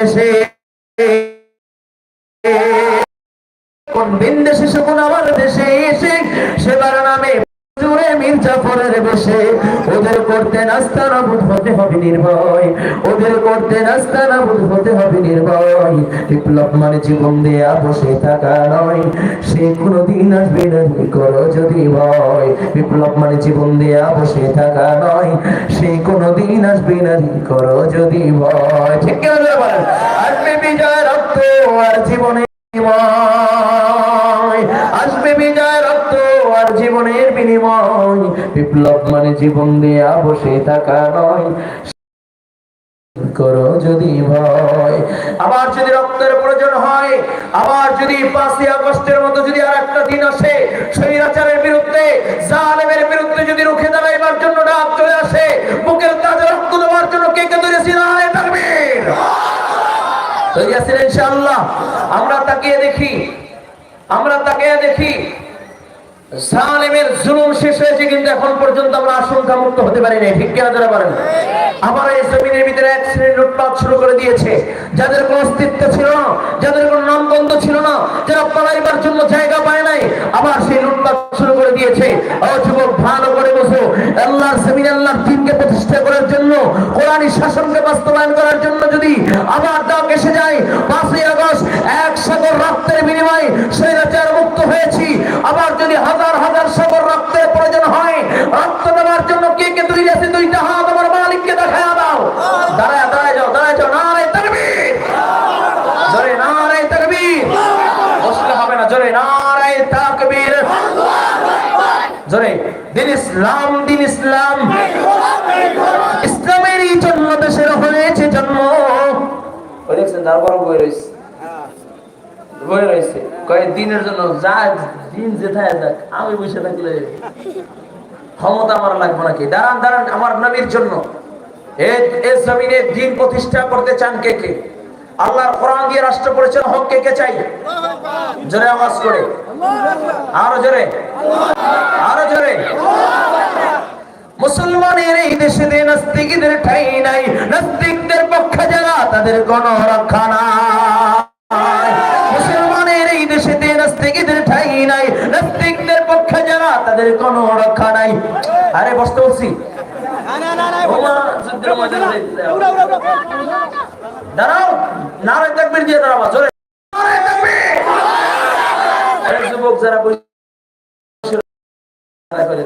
দেশে মির্জাফরের বেশে ওদের করতে নাস্তা নাবুদ হতে হবে নির্ভয়। ওদের করতে নাস্তা নাবুদ হতে হবে নির্ভয়। বিপ্লব মানে জীবন দেয়া, বসে থাকা নয়। সে কোনোদিন আসবে না তুমি করো যদি ভয়। বিপ্লব মানে জীবন দেয়া, বসে থাকা নয়। সে কোনোদিন আসবে না তুমি করো যদি ভয়। ঠিক কেন বলেন? আসবে বিজয় রক্ত আর জীবনে আসবে বিজয় আর জীবনের বিনিময়। বিপ্লব মানে জীবন দেয়া, বসে থাকা নয়। করো যদি ভয়। আবার যদি রক্তের প্রয়োজন হয়, আবার যদি পাঁচই আগস্টের মতো যদি আর একটা দিন আসে, স্বৈরাচারের বিরুদ্ধে, জালেমের বিরুদ্ধে যদি রুখে দাঁড়াইবার জন্য ডাক চলে আসে, বুকের তাজা রক্ত দেওয়ার জন্য কে কে ধরেছি না তাকবীর। তৈরি ইনশাআল্লাহ। আমরা তাকিয়ে দেখি, আমরা তাকিয়ে দেখি জালেমের জুলুম শেষ হয়েছে, কিন্তু এখন পর্যন্ত আমরা আশঙ্কা মুক্ত হতে পারি নাই ঠিক কেনা যারা পারেন আবার এই জমিনের ভিতরে এক শ্রেণির উৎপাদ শুরু করে দিয়েছে। যাদের কোনো অস্তিত্ব ছিল না, যাদের কোনো দিন ইসলাম দিন ইসলাম। ইসলামেরই জন্য দেশের হয়েছে জন্ম। দেখছেন বই রয়েছে জন্য আমি থাকলে ক্ষমতা আমার লাগবে নাকি? আমার জন্য। দিন প্রতিষ্ঠা করতে চান কে কে? রাষ্ট্র পরিচালনা হক কে কে চাই? জোরে আওয়াজ করে। আরও জোরে। আরও জোরে। মুসলমানের এই দেশে নাস্তিকদের ঠাই নাই। নাস্তিকদের পক্ষে যারা, তাদের কোন রক্ষা নাই। মুসলমানের এই দেশে নাস্তিকদের ঠাই নাই। নাস্তিকদের পক্ষে যারা, তাদের কোন রক্ষা নাই। আরে, বসতে বলছি। দাঁড়াও নারায় তাকবীর দিয়ে দাঁড়াবা, জোরে। নারায়ে তাকবীর! যুবক যারা বসে করে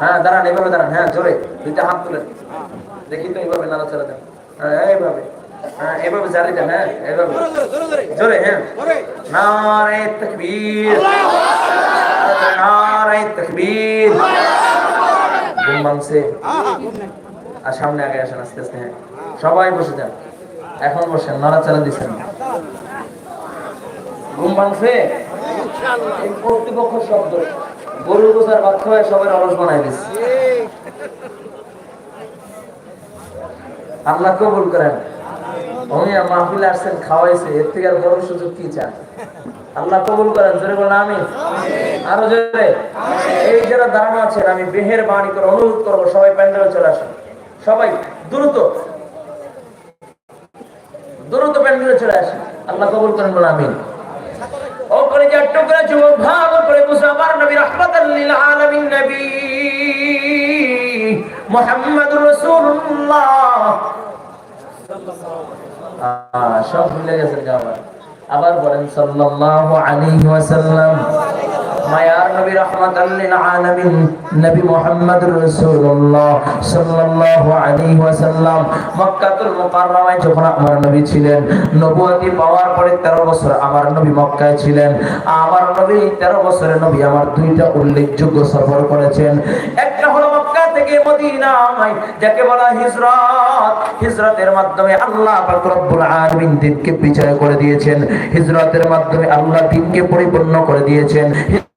হ্যাঁ দাঁড়ান এইভাবে দাঁড়ান। হ্যাঁ জোরে দুইটা হাত তুলেন। দেখি তো এইভাবে নাড়াচাড়া দেন। হ্যাঁ এইভাবে। হ্যাঁ এইভাবে জারি দেন হ্যাঁ এইভাবে জোরে হ্যাঁ। নারে তকবীর। নারে তকবীর। ঘুম ভাঙছে। আর সামনে আগে আসেন আস্তে আস্তে হ্যাঁ। সবাই বসে যান। এখন বসেন নাড়াচাড়া দিচ্ছেন। ঘুম ভাঙছে? কর্তৃপক্ষ শব্দ। গরু গোসার বাক্য হয়ে সবাই অলস বানাই দিচ্ছে আল্লাহ কবুল করেন। আমি মাহফিলে আসছেন, খাওয়াইছে। এর থেকে আর বড় সুযোগ কি চান? আল্লাহ কবুল করেন। জোরে বলেন আমি আরও জোরে। এই যারা দাঁড়ানো আছেন, আমি বেহের বাণী করে অনুরোধ করব, সবাই প্যান্ডেলে চলে আসেন। সবাই, দ্রুত। দ্রুত প্যান্ডেলে চলে আসেন। আল্লাহ কবুল করেন বলে আমি ও যে টুকরা যুবক ভাগ করে মুসাফার নবী আলমিন নবী মোহাম্মদ রসুল্লাহ সব ভুলে গেছেন আবার আবার বলেন, সাল্লাল্লাহু আলাইহি ওয়াসাল্লাম মায়ার নবী রাহমাতাল আলামিন, নবী মুহাম্মদুর রাসূলুল্লাহ সাল্লাল্লাহু আলাইহি ওয়াসাল্লাম মক্কাতুল মুকাররমায় যখন আমার নবী ছিলেন, নবুয়তি পাওয়ার পরে 13 বছর আমার নবী মক্কায় ছিলেন। আমার নবী 13 বছরের নবী আমার দুইটা উল্লেখযোগ্য সফর করেছেন। একটা হলো মক্কা থেকে যাকে বলা হিজরত। হিজরতের মাধ্যমে আল্লাহ পাক রব্বুল দিনকে করে দিয়েছেন। হিজরতের মাধ্যমে আল্লাহ দিনকে পরিপূর্ণ করে দিয়েছেন।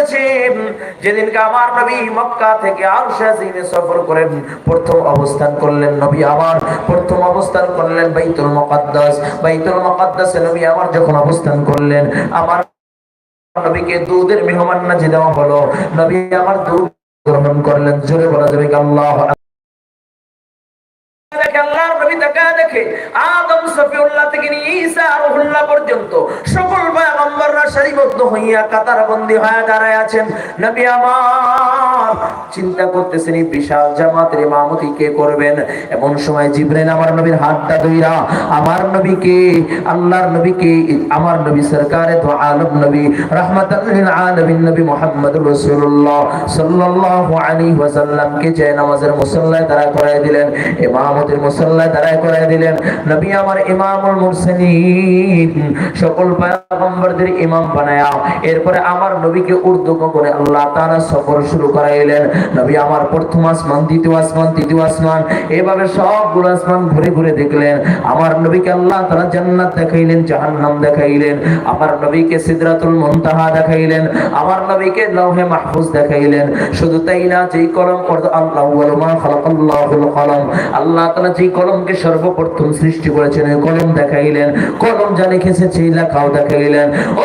রাতে করে করেছেন। যেদিনকে আমার নবী মক্কা থেকে আরশাজিনে সফর করেন প্রথম অবস্থান করলেন নবী আমার, প্রথম অবস্থান করলেন বাইতুল মুকद्दাস বাইতুল মুকद्दাসে নবী আমার যখন অবস্থান করলেন, আমার নবীকে দুধের মেহমান নাজি দেওয়া হলো। নবী আমার দুধ গ্রহণ করলেন। জোরে বলা যাবে আল্লাহ দেখে আদম সফিউল্লাহ থেকে নিয়ে ঈসা রুহুল্লাহ পর্যন্ত সকল পয়গম্বররা সারিবদ্ধ হইয়া কাতারবন্দী হয়ে দাঁড়ায় আছেন। নবী আমার চিন্তা করতেছেন এই বিশাল জামাতের ইমামতি কে করবেন? এমন সময় জিবরাইল আমার নবীর হাতটা ধইরা, আমার নবীকে, আল্লাহর নবীকে, আমার নবী সরকারে তো আলম নবী, রাহমাতাল লিল আলামিন নবী মুহাম্মদুর রাসূলুল্লাহ সাল্লাল্লাহু আলাইহি ওয়াসাল্লামকে যে নামাজের মুসল্লায় দাঁড়া করায় দিলেন, ইমামতের মুসল্লায় দাঁড়ায় করায় দিলেন। নবী আমার ইমামুল মুরসালিন, সকল পয়গম্বরদের ইমাম বানায়া, এরপরে আমার নবীকে উর্দু করে আল্লাহ তাআলা সফর শুরু করাইলেন নবী আমার প্রথম আসমান, দ্বিতীয় আসমান, তৃতীয় আসমান, এভাবে সবগুলো আসমান ঘুরে ঘুরে দেখলেন। আমার নবীকে আল্লাহ তাআলা জান্নাত দেখাইলেন, জাহান্নাম দেখাইলেন। আমার নবীকে মুনতাহা দেখাইলেন। আমার নবীকে মাহফুজ দেখাইলেন। শুধু তাই না, যেই কলম মা খালাকাল্লাহুল কলম। আল্লাহ তাআলা যেই কলমকে সর্বপ্রথম সৃষ্টি করেছেন কলম দেখাইলেন। কলম যা লিখেছে সেই লেখাও দেখাইলেন। ও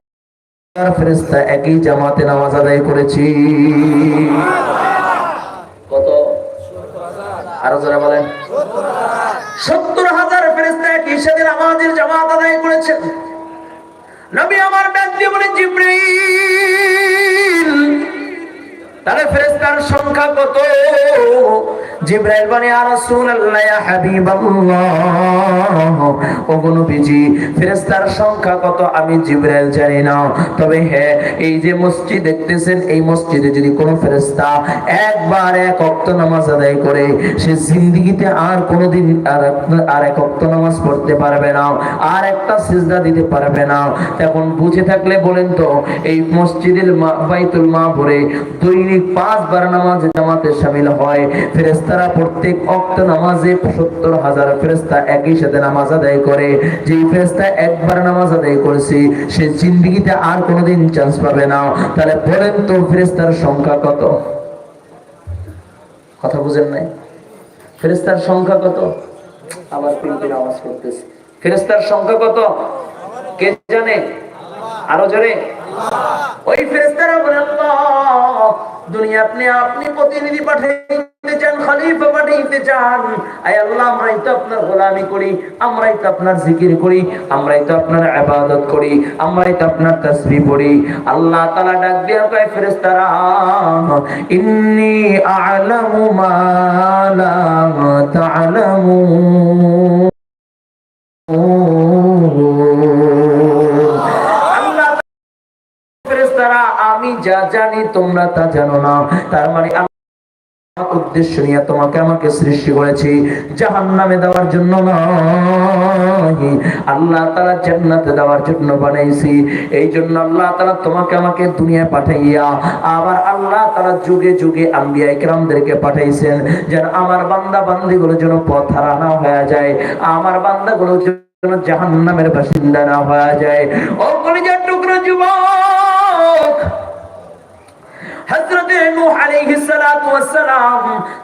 চার ফেরেশতা একই জামাতে নামাজ আদায় করেছি। কত? আরও যারা বলেন। সত্তর হাজার ফেরেস্তা একই সাথে আমাদের জামাত আদায় করেছেন। নবী আমার দিয়ে বলে জিব্রাইল। তাহলে ফেরেস্তার সংখ্যা কত? জিব্রাইল বলে আর রাসূলুল্লাহ, ইয়া হাবিবাল্লাহ। ও ফেরেশতার সংখ্যা কত? আমি জিব্রাইল জানি না। তবে হ্যাঁ এই যে মসজিদ দেখতেছেন, এই মসজিদে যদি কোনো ফেরেশতা একবার এক ওয়াক্ত নামাজ আদায় করে, সে আর কোনোদিন আর আর এক নামাজ পড়তে পারবে না, আর একটা সিজদা দিতে পারবে না। এখন বুঝে থাকলে বলেন তো, এই মসজিদের বাইতুল মাহবুরে দৈনিক পাঁচবার নামাজ জামাতে শামিল হয়। ফেরেস্তারা প্রত্যেক অক্ত নামাজে সত্তর হাজার ফেরেস্তা একই সাথে নামাজ আদায় করে। যেই ফেরেস্তা একবার নামাজ আদায় করেছে, সে জিন্দগিতে আর কোনোদিন চান্স পাবে না। তাহলে বলেন তো ফেরেস্তার সংখ্যা কত? কথা বুঝেন নাই? ফেরেস্তার সংখ্যা কত? আবার তিনটি নামাজ পড়তেছে। ফেরেস্তার সংখ্যা কত? কে জানে? আরও জোরে? ওই ফেরেশতারা বলে, আল্লাহ, দুনিয়া আপনি আপনি প্রতিনিধি পাঠাইতে চান, খলিফা পাঠাইতে চান। আয় আল্লাহ, আমরাই তো আপনার গোলামি করি, আমরাই তো আপনার জিকির করি, আমরাই তো আপনার ইবাদত করি, আমরাই তো আপনার তাসবিহ পড়ি। আল্লাহ তাআলা ডাক দিয়া কয়, ফেরেশতারা, ইন্নী আ'লামু মা লা তোমরা তা জানো না। তার মানে উদ্দেশ্য নিয়ে তোমাকে আমাকে সৃষ্টি করেছি। জাহান নামে দেওয়ার জন্য নয়। আল্লাহ তালা জান্নাতে দেওয়ার জন্য বানাইছি। এই জন্য আল্লাহ তালা তোমাকে আমাকে দুনিয়ায় পাঠাইয়া, আবার আল্লাহ তালা যুগে যুগে আম্বিয়া ইকরামদেরকে পাঠাইছেন যেন আমার বান্দা বান্দিগুলো যেন পথ হারা না হয়ে যায়, আমার বান্দাগুলো যেন জাহান নামের বাসিন্দা না হয়ে যায়। ও কলিজার টুকরো যুবক! হযরত নূহ আলাইহিস সালাতু ওয়াস সালাম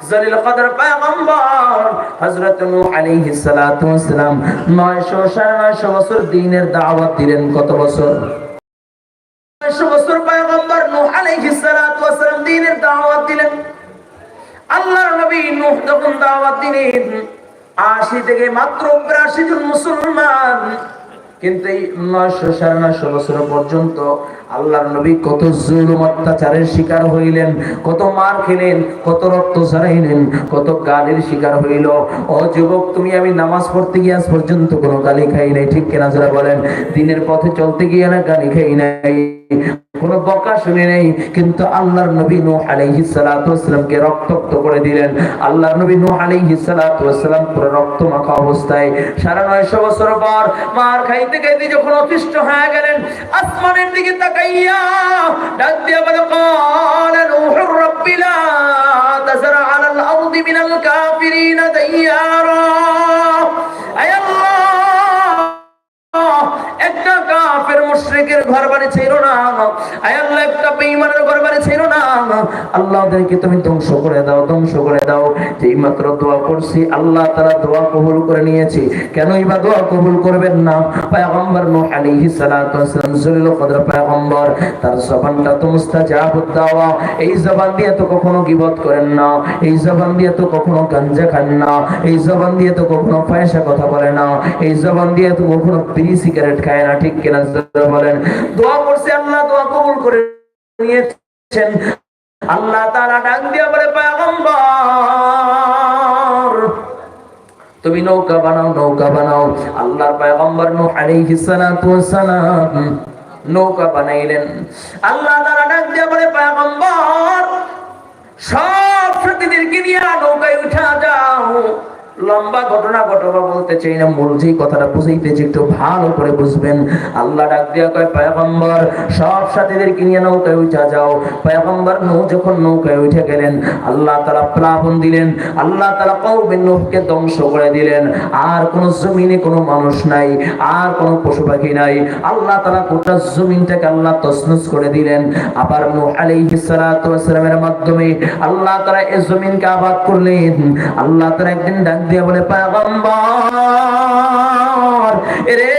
জলিল কদর পয়গম্বর, হযরত নূহ আলাইহিস সালাতু ওয়াস সালাম 900 950 বছর দ্বীনের দাওয়াত দিলেন কত বছর? 900 বছর পয়গম্বর নূহ আলাইহিস সালাতু ওয়াস সালাম দ্বীনের দাওয়াত দিলেন। আল্লাহর নবী নূহ যখন দাওয়াত দিলেন 80 থেকে মাত্র 82 জন মুসলমান কিন্তু এই নয়শো সাড়ে নয়শো বছর পর্যন্ত আল্লাহর নবী কত জুলুম অত্যাচারের শিকার হইলেন, কত মার খেলেন, কত রক্ত ঝরাইলেন, কত গালির শিকার হইল। ও যুবক, তুমি আমি নামাজ পড়তে গিয়ে আজ পর্যন্ত কোনো গালি খাই নাই, ঠিক কেনা যারা বলেন? দিনের পথে চলতে গিয়ে না গালি খাই নাই। কোন বকা শুনে নেই কিন্তু আল্লাহর নবী নূহ আলাইহিস সালাতু ওয়াসসালামকে রক্তাক্ত করে দিলেন আল্লাহর নবী নূহ আলাইহিস সালাতু ওয়াসসালাম পুরো রক্ত মাখা অবস্থায় সাড়ে নয়শো বছর পর মার খাইতে খাইতে যখন অতিষ্ঠ হয়ে গেলেন আসমানের দিকে তাকাইয়া ডাক দিয়া বলে قال نوح رب لا মুশরিকের ঘর বাড়ি ছিল না। আয় আল্লাহ, একটা বেঈমানের ঘর বাড়ি ছিল না। আল্লাহ ওদেরকে তুমি ধ্বংস করে দাও, ধ্বংস করে দাও। যেই মাত্র দোয়া করছি, আল্লাহ তারা দোয়া কবুল করে নিয়েছি। কেনই বা দোয়া কবুল করবেন না? পয়গম্বর নূহ আলাইহিস সালাতু ওয়াসালাম জলিল কদর পয়গম্বর, তার জবানটা তো মুস্তাজাবুদ দাওয়া এই জবান দিয়ে তো কখনো গিবত করেন না। এই জবান দিয়ে তো কখনো গাঞ্জা খান না। এই জবান দিয়ে তো কখনো পয়সা কথা বলে না। এই জবান দিয়ে তো কখনো বিড়ি সিগারেট খায় না, ঠিক কিনা বলেন? দোয়া করছে আল্লাহ, দোয়া কবুল করে নিয়েছেন। আল্লাহ তাআলা ডাক দিয়ে পয়গম্বর, তুমি নৌকা বানাও নৌকা বানাও। আল্লাহর পয়গম্বর নূহ আলাইহিস সালাতু ওয়াসসালাম নৌকা বানাইলেন। আল্লাহ তারা ডাক দিয়ে বলে, পয়গম্বর, সব সাথীদেরকে নিয়ে নৌকায় উঠা যাও। লম্বা ঘটনা ঘটনা বলতে চাই না মূল যেই কথাটা বুঝাইতেছি একটু ভালো করে বুঝবেন। আল্লাহ ডাক দিয়া কয়, পয়গম্বর, সব সাথীদেরকে নিয়ে নৌকায় উঠা যাও। পয়গম্বর নূহ যখন নৌকায় উঠে গেলেন, আল্লাহ তাআলা প্লাবন দিলেন, আল্লাহ তাআলা কওমে নূহকে ধ্বংস করে দিলেন। আর কোন জমিনে কোনো মানুষ নাই, আর কোনো পশু পাখি নাই। আল্লাহ তাআলা গোটা জমিনটাকে আল্লাহ তছনছ করে দিলেন। আবার নূহ আলাইহিস সালাতু ওয়াসসালামের মাধ্যমে আল্লাহ তাআলা এই জমিনকে আবাদ করলেন। আল্লাহ তাআলা একদিন ডাক দিয়ে বলে পয়গম্বর রে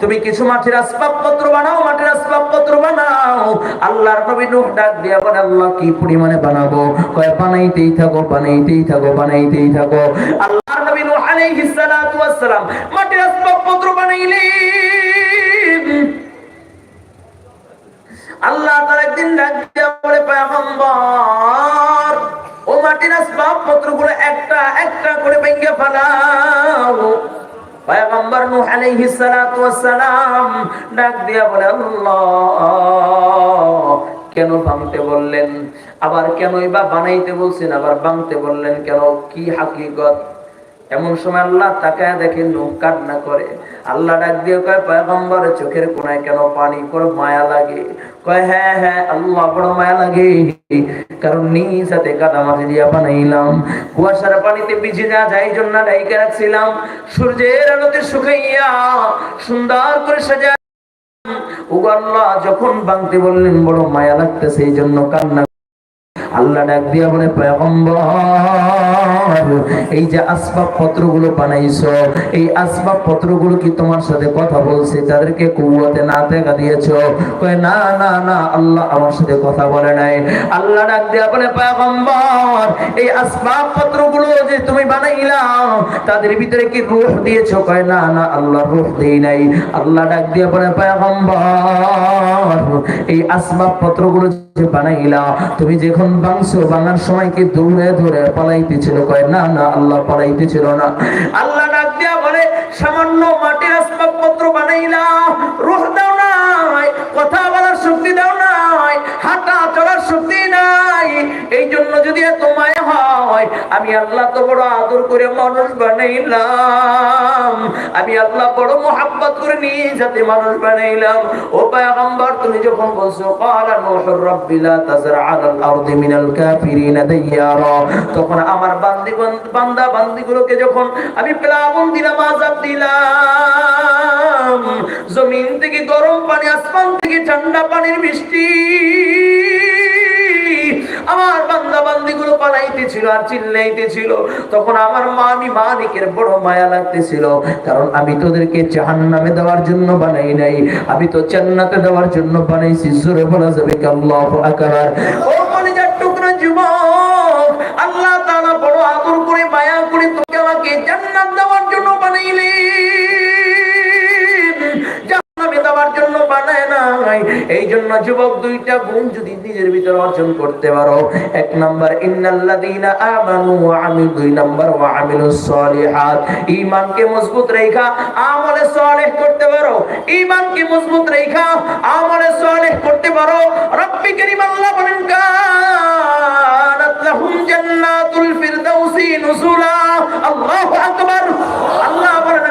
তুমি কিছু মাটির আসবাবপত্র বানাও, মাটির আসবাবপত্র বানাও। আল্লাহর নবী নূহ ডাক দিয়া বলে, আল্লাহ, কি পরিমাণে বানাবো? কয়, বানাইতেই থাকো বানাইতেই থাকো বানাইতেই থাকো। আল্লাহর নবী নূহ আলাইহিস সালাতু ওয়াস সালাম, মাটির আসবাবপত্র বানাইলেন। করে ভেঙে ফেলাও। পয়গম্বর নূহ আলাইহিস সালাতু ওয়াস সালাম ডাক দিয়া বলে, আল্লাহ, কেন ভাঙতে বললেন? আবার কেনই বা বানাইতে বলছেন, আবার ভাঙতে বললেন কেন? কি হাকিকত? এমন সময় আল্লাহ তাকায় দেখে নূহ কান্না করে। আল্লাহ ডাক দিয়ে কয়, পয়গম্বর, চোখের কোনায় কেন পানি? করে মায়া লাগে? কয় হ্যাঁ হ্যাঁ আল্লাহ, বড় মায়া লাগে। কারণ নিজ হাতে মাঝে দিয়া বানাইলাম। কুয়াশার পানিতে ভিজে না যাই জন্য ডাইকে রাখছিলাম। সূর্যের আলোতে শুকাইয়া সুন্দর করে সাজা উগাল্লা যখন বাংতে বললেন, বড় মায়া লাগতেছে, এই জন্য কান্না আল্লাহ ডাক দিয়া বলে, পয়গম্বর, এই যে আসবাব পত্রগুলো বানাইছো, এই আসবাব পত্রগুলো কি তোমার সাথে কথা বলছে? তাদেরকে কুয়াতে না দেখা দিয়েছ? কয়, না না না, আল্লাহ আমার সাথে কথা বলে নাই। আল্লাহ ডাক দিয়া বলে, পয়গম্বর, এই আসবাব পত্রগুলো যে তুমি বানাইলাম তাদের ভিতরে কি রূহ দিয়েছ? কয়, না না, আল্লাহ রূহ দেই নাই। আল্লাহ ডাক দিয়া বলে, পয়গম্বর, এই আসবাব পত্রগুলো যে বানাইলা, তুমি যখন বাংছো বাঙার সময় কি দৌড়ে ধরে পালাইতেছিল। কয়, না না, আল্লাহ পালাইতেছিল না। আল্লাহ ডাক দিয়া বলে, সামান্য মাটির আসবাবপত্র বানাইলা রুহ কথা বলার শক্তি দাও নাই, হাঁটা চলার শক্তি নাই। এই জন্য যদি এত মায়া হয়, আমি আল্লাহ তো বড় আদর করে মানুষ বানাইলাম। আমি আল্লাহ বড় মোহাব্বত করে নিয়ে যাতে মানুষ বানাইলাম। ও পায়গম্বর, তুমি যখন বলছো, ক্বালা নূহুর রাব্বি লা তাযরা আলাল আরদি মিনাল কাফিরিনা দাইয়ারা, তখন আমার বান্দি বান্দা বান্দিগুলোকে যখন আমি প্লাবন দিলাম, আযাব দিলাম। জমিন থেকে গরম পানি, আসমান থেকে ঠান্ডা পানির বৃষ্টি আমার বান্দা বান্দি গুলো পালাইতেছিল আর চিল্লাইতেছিল। তখন আমার মামি মালিকের বড় মায়া লাগতেছিল। কারণ আমি তোদেরকে জাহান্নামে দেওয়ার জন্য বানাই নাই। আমি তো জান্নাতে দেওয়ার জন্য বানাইছি। জোরে বলা যাবে ও কলিজার টুকরা যুবক, আল্লাহ তাআলা বড় আদর করে, মায়া করে তোকে আমাকে জান্নাত দেওয়ার জন্য বানাইলেন। নয় এই জন্য যুবক দুইটা গুণ যদি নিজের ভিতরে অর্জন করতে পারো। এক নাম্বার, ইন্নাল্লাযীনা আমানু ওয়া আমিলু। দুই নাম্বার, ওয়া আমিলুস সালিহাত। ঈমানকে মজবুত রেখা, আমলে সালেহ করতে পারো। ঈমানকে মজবুত রেখা, আমলে সালেহ করতে পারো। রব্বি কারীম আল্লাহ বলেন, কানাত লাহুম জান্নাতুল ফিরদাউসি নুজুলা। আল্লাহু আকবার। আল্লাহ বলেন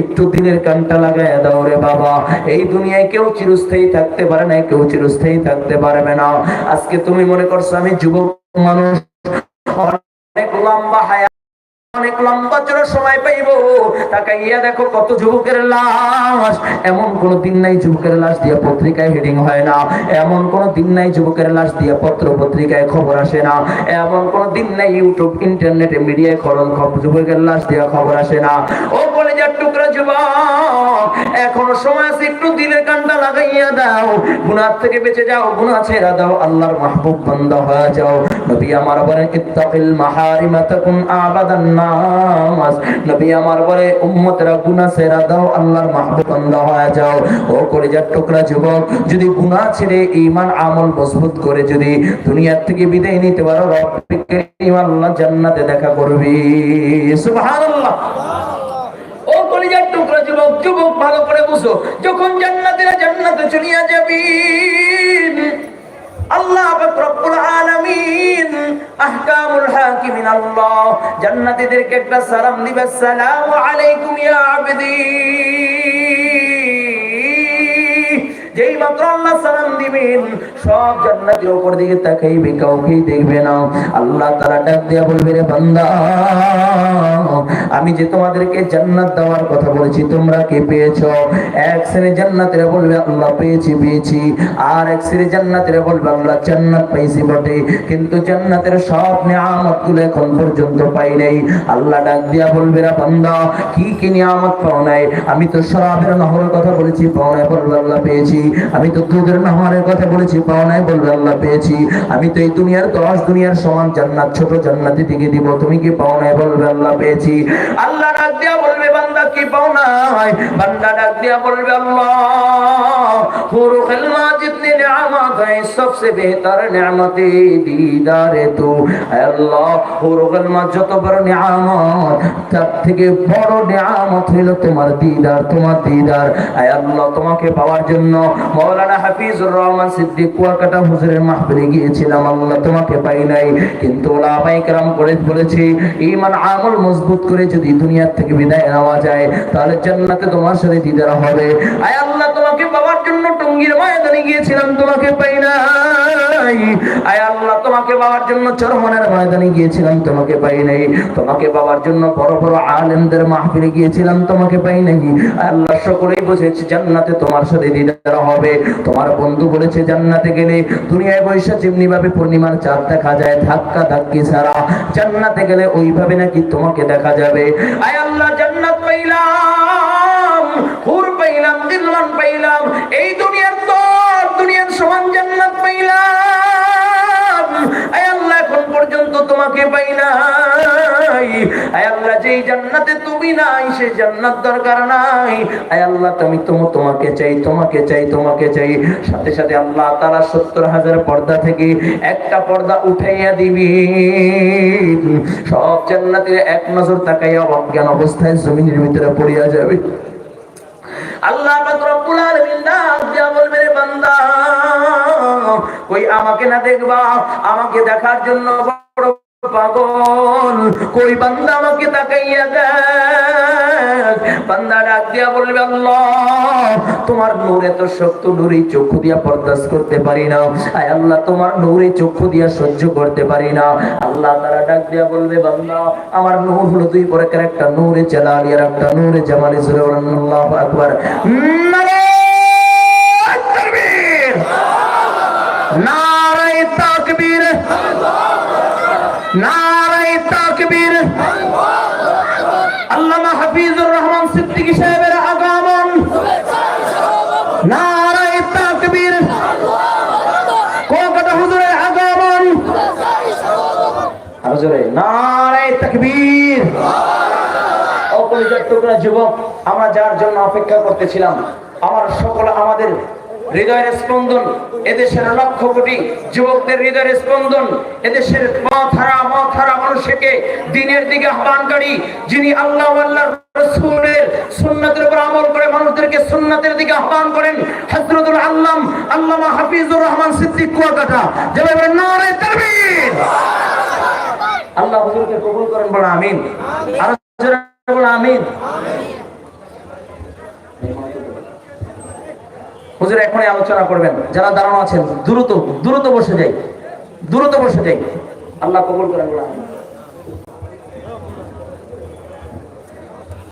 একটু দিনের কানটা লাগায় দাও রে বাবা। এই দুনিয়ায় কেউ চিরস্থায়ী থাকতে পারে না, কেউ চিরস্থায়ী থাকতে পারবে না। আজকে তুমি মনে করছ আমি যুবক মানুষ লম্বা হায়া অনেক লম্বা চড় সময় পাইবো। তাকাইয়া দেখো কত যুবকের লাশ। এমন কোন দিন নাই যুবকের লাশ দিয়া পত্রিকায় হেডিং হয় না। এমন কোন দিন নাই যুবকের লাশ দিয়া পত্র পত্রিকায় খবর আসে না। এমন কোন দিন নাই ইউটিউব ইন্টারনেটে মিডিয়ায় খবর যুবকের লাশ দিয়া খবর আসে না। ও কলেজের টুকরা যুবক, এখনও সময় আছে একটু দিলের কানটা লাগাইয়া দাও। গুনাহ থেকে বেঁচে যাও, গুনাহ ছেড়ে দাও, আল্লাহর মাহবুব বান্দা হয়ে যাও। নবী আমার বলেন, ইত্তাকিল মাহারিমা তাকুন আবাদান নাস নবী আমার বলে, উম্মতরা গুনাহ ছেড়ে দাও, আল্লাহর মাহবুব বান্দা হয়ে যাও। ও কলিজার টুকরা যুবক, যদি গুনাহ ছেড়ে ঈমান আমল মজবুত করে যদি দুনিয়ার থেকে বিদায় নিতে পারো, রব্বিক কারীম আল্লাহ জান্নাতে দেখা করবি। সুবহানাল্লাহ। ভালো করে বুঝো, যখন জান্নাতীরা জান্নাতে চলিয়া যাবি আল্লাহ রব্বুল আলামিন আহকামুল হাকিমিন, আল্লাহ জান্নাতীদেরকে একটা সালাম দিবে। আসসালামু আলাইকুম ইয়া যেই মাত্র আল্লাহ সালাম দিবেন সব জান্নাতের উপর দিকে তাকাইবে, কাউকেই দেখবে না। আল্লাহ তাআলা ডাক দিয়া বলবে, রে বান্দা, আমি যে তোমাদেরকে জান্নাত দেওয়ার কথা বলেছি, তোমরা কি পেয়েছ? এক শ্রেণি জান্নাতের বলবে, আল্লাহ পেয়েছি পেয়েছি। আর এক শ্রেণি জান্নাতের বলবে আমরা জান্নাত পাইছি বটে। কিন্তু জান্নাতের সব নিয়ামতগুলো এখন পর্যন্ত পাই নাই। আল্লাহ ডাক দিয়া বলবে, রে বান্দা, কি কি নিয়ামত পাও নাই? আমি তো শরাবের নহরের কথা বলেছি পাও নাই বলবে আল্লাহ পেয়েছি। আমি তো দুধের নহরের কথা বলেছি পাও নাই বলবে, আল্লাহ, পেয়েছি। আমি তো এই দুনিয়ার দশ দুনিয়ার সমান জান্নাত, ছোট জান্নাতি থেকে দিব। তুমি কি পাও নাই? বলবে, আল্লাহ, পেয়েছি। আল্লাহ ডাক দিয়া বলবে, বান্দা, কি পাও নাই? বান্দা ডাক দিয়া বলবে, আল্লাহ میں سب سے بہتر نعمت دیدار تو اے যত বড় নিয়ামত, তার থেকে বড় নিয়ামত তোমার দিদার তোমার দিদার। আয় আল্লাহ, তোমাকে পাওয়ার জন্য মাওলানা হাফিজুর রহমান সিদ্দিক কুয়াকাটা হুজুরের মাহফিলে গিয়েছিলাম। আল্লাহ তোমাকে পাই নাই, কিন্তু করে আমল মজবুত করে যদি দুনিয়ার থেকে বিদায় নেওয়া যায়, তাহলে জান্নাতে তোমার সাথে দিদার হবে। আয় আল্লাহ, তোমাকে পাওয়া জন্য টঙ্গীর ময়দানে গিয়েছিলাম, তোমাকে পাই নাই। আয় আল্লাহ, তোমাকে পাওয়ার জন্য চরমনের ময়দানে গিয়েছিলাম, তোমাকে পাই নাই। তোমাকে পাওয়ার জন্য বড় বড় আলেমদের মাহফিলে গিয়েছিলাম, তোমাকে পাই নাই। আল্লাহ, সকলেই বুঝেছে জান্নাতে তোমার সাথে দিদার হবে। তোমার বন্ধু বলেছে, জান্নাতে গেলে দুনিয়ায় বৈশা যেমনি ভাবে পূর্ণিমার চাঁদ দেখা যায়, ধাক্কা ধাক্কি ছাড়া। জান্নাতে গেলে ওইভাবে নাকি তোমাকে দেখা যাবে। আয় আল্লাহ, জান্নাত পাইলাম। পাইলাম দিল্লান পাইলাম এই দুনিয়ার তো দুনিয়ার সমান জান্নাত পাইলাম। আল্লাহ পর্যন্ত তোমাকে আল্লাহ, যেই জান্নাতে তুমি নাই, সেই জান্নাত দরকার নাই। আল্লাহ তুমি তোমাকে চাই তোমাকে চাই তোমাকে চাই। সাথে সাথে আল্লাহ পর্দা থেকে একটা পর্দা উঠাইয়া দিবি। সব জান্নাতের এক নজর তাকাইয়া অজ্ঞান অবস্থায় জমিনের ভিতরে পড়িয়া যাবে। আল্লাহ রব্বুল আলামিন ডাক দিয়া বলবে বান্দা, কই আমাকে না দেখবা? আমাকে দেখার জন্য বড় পাগল, কই বান্দা আমাকে তাকাইয়া দেখ? বান্দা ডাক দিয়া বলবে তোমার নূর শক্ত নূরে চক্ষু দিয়া বরদাস্ত করতে পারি না। আয় আল্লাহ, তোমার নূরে চক্ষু দিয়া সহ্য করতে পারি না। আল্লাহ তারা ডাক দিয়া বলবে, বান্দা, আমার নূর হলো দুই একটা নূরে জালালি আর একটা নূরে জামালি। সুরে আকবার। নারায়ে তাকবীর তাকবীর আল্লামা হাফিজুর রহমান সাহেবের আগমন। যুবক আমরা যার জন্য অপেক্ষা করতেছিলাম, আমার সকল আমাদের হৃদয়ের স্পন্দন, এদেশের লক্ষ কোটি যুবকদের হৃদয়ের স্পন্দন, এদেশের পথহারা মথহারা মানুষকে দিনের দিকে আহ্বানকারী যিনি আল্লাহ আল্লাহ উপর করে দিকে করেন রহমান আমিন। হুজুর এখনই আলোচনা করবেন। যারা দাঁড়ানো আছেন, দ্রুত দ্রুত বসে যাই। দ্রুত বসে যাই। আল্লাহ কবুল করেন